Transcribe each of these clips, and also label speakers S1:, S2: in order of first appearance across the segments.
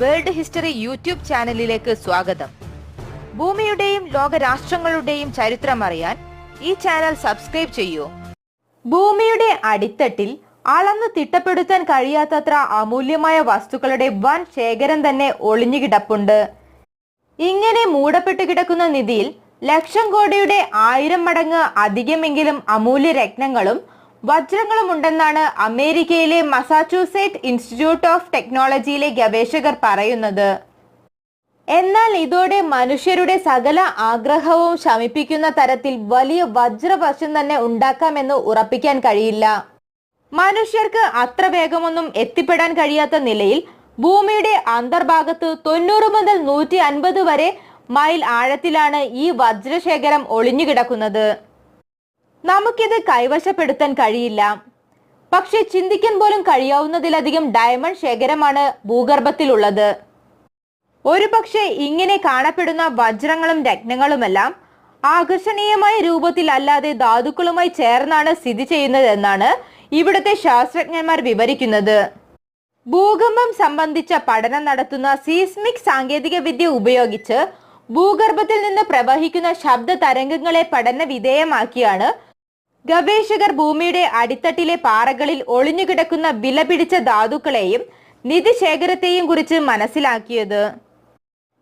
S1: World history YouTube ചാനലിലേക്ക് സ്വാഗതം. ഭൂമിയുടെയും ലോകരാഷ്ട്രങ്ങളുടെയും ചരിത്രം അറിയാൻ ഈ ചാനൽ സബ്സ്ക്രൈബ് ചെയ്യൂ. ഭൂമിയുടെ അടിത്തട്ടിൽ അളന്ന് തിട്ടപ്പെടുത്താൻ കഴിയാത്തത്ര അമൂല്യമായ വസ്തുക്കളുടെ വൻ ശേഖരം തന്നെ ഒളിഞ്ഞു കിടപ്പുണ്ട്. ഇങ്ങനെ മൂടപ്പെട്ടു കിടക്കുന്ന നിധിയിൽ ലക്ഷം കോടിയുടെ ആയിരം മടങ്ങ് അധികമെങ്കിലും അമൂല്യ രത്നങ്ങളും വജ്രങ്ങളും ഉണ്ടെന്നാണ് അമേരിക്കയിലെ മസാച്യൂസെറ്റ് ഇൻസ്റ്റിറ്റ്യൂട്ട് ഓഫ് ടെക്നോളജിയിലെ ഗവേഷകർ പറയുന്നത്. എന്നാൽ ഇതോടെ മനുഷ്യരുടെ സകല ആഗ്രഹവും ശമിപ്പിക്കുന്ന തരത്തിൽ വലിയ വജ്രവശം തന്നെ ഉണ്ടാക്കാമെന്ന് ഉറപ്പിക്കാൻ കഴിയില്ല. മനുഷ്യർക്ക് അത്ര വേഗമൊന്നും എത്തിപ്പെടാൻ കഴിയാത്ത നിലയിൽ ഭൂമിയുടെ അന്തർഭാഗത്ത് തൊണ്ണൂറ് മുതൽ നൂറ്റി അൻപത് വരെ മൈൽ ആഴത്തിലാണ് ഈ വജ്രശേഖരം ഒളിഞ്ഞുകിടക്കുന്നത്. നമുക്കിത് കൈവശപ്പെടുത്താൻ കഴിയില്ല. പക്ഷെ ചിന്തിക്കാൻ പോലും കഴിയാവുന്നതിലധികം ഡയമണ്ട് ശേഖരമാണ് ഭൂഗർഭത്തിലുള്ളത്. ഒരു പക്ഷേ ഇങ്ങനെ കാണപ്പെടുന്ന വജ്രങ്ങളും രത്നങ്ങളുമെല്ലാം ആകർഷണീയമായ രൂപത്തിലല്ലാതെ ധാതുക്കളുമായി ചേർന്നാണ് സ്ഥിതി ചെയ്യുന്നതെന്നാണ് ഇവിടുത്തെ ശാസ്ത്രജ്ഞന്മാർ വിവരിക്കുന്നത്. ഭൂകമ്പം സംബന്ധിച്ച പഠനം നടത്തുന്ന സീസ്മിക് സാങ്കേതിക വിദ്യ ഉപയോഗിച്ച് ഭൂഗർഭത്തിൽ നിന്ന് പ്രവഹിക്കുന്ന ശബ്ദ തരംഗങ്ങളെ പഠന വിധേയമാക്കിയാണ് ഗവേഷകർ ഭൂമിയുടെ അടിത്തട്ടിലെ പാറകളിൽ ഒളിഞ്ഞുകിടക്കുന്ന വിലപിടിച്ച ധാതുക്കളെയും നിധിശേഖരത്തെയും കുറിച്ച് മനസ്സിലാക്കിയത്.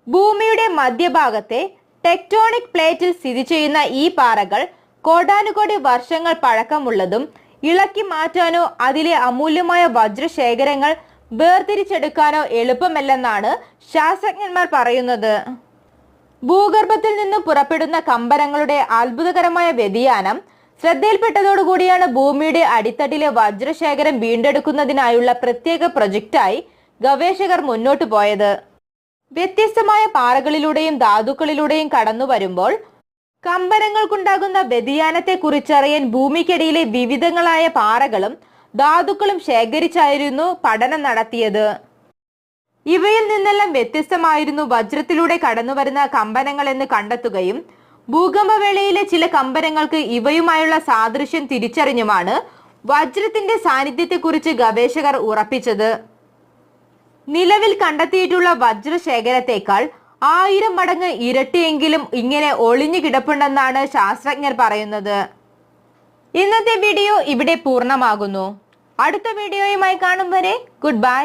S1: ഭൂമിയുടെ മധ്യഭാഗത്തെ ടെക്ടോണിക് പ്ലേറ്റിൽ സ്ഥിതി ചെയ്യുന്ന ഈ പാറകൾ കോടാനുകോടി വർഷങ്ങൾ പഴക്കമുള്ളതും ഇളക്കി മാറ്റാനോ അതിലെ അമൂല്യമായ വജ്രശേഖരങ്ങൾ വേർതിരിച്ചെടുക്കാനോ എളുപ്പമല്ലെന്നാണ് ശാസ്ത്രജ്ഞന്മാർ പറയുന്നത്. ഭൂഗർഭത്തിൽ നിന്ന് പുറപ്പെടുന്ന കമ്പനങ്ങളുടെ അത്ഭുതകരമായ വ്യതിയാനം ശ്രദ്ധയിൽപ്പെട്ടതോടുകൂടിയാണ് ഭൂമിയുടെ അടിത്തട്ടിലെ വജ്രശേഖരം വീണ്ടെടുക്കുന്നതിനായുള്ള പ്രത്യേക പ്രൊജക്റ്റായി ഗവേഷകർ മുന്നോട്ടു പോയത്. വ്യത്യസ്തമായ പാറകളിലൂടെയും ധാതുക്കളിലൂടെയും കടന്നു വരുമ്പോൾ കമ്പനങ്ങൾക്കുണ്ടാകുന്ന വ്യതിയാനത്തെ കുറിച്ചറിയാൻ ഭൂമിക്കടിയിലെ വിവിധങ്ങളായ പാറകളും ധാതുക്കളും ശേഖരിച്ചായിരുന്നു പഠനം നടത്തിയത്. ഇവയിൽ നിന്നെല്ലാം വ്യത്യസ്തമായിരുന്നു വജ്രത്തിലൂടെ കടന്നുവരുന്ന കമ്പനങ്ങൾ എന്ന് കണ്ടെത്തുകയും ഭൂകമ്പവേളയിലെ ചില കമ്പനങ്ങൾക്ക് ഇവയുമായുള്ള സാദൃശ്യം തിരിച്ചറിഞ്ഞുമാണ് വജ്രത്തിന്റെ സാന്നിധ്യത്തെക്കുറിച്ച് ഗവേഷകർ ഉറപ്പിച്ചത്. നിലവിൽ കണ്ടെത്തിയിട്ടുള്ള വജ്രശേഖരത്തേക്കാൾ ആയിരം മടങ്ങ് ഇരട്ടിയെങ്കിലും ഇങ്ങനെ ഒളിഞ്ഞു കിടപ്പുണ്ടെന്നാണ് ശാസ്ത്രജ്ഞർ പറയുന്നത്. ഇന്നത്തെ വീഡിയോ ഇവിടെ പൂർണമാകുന്നു. അടുത്ത വീഡിയോയുമായി കാണും വരെ ഗുഡ് ബൈ.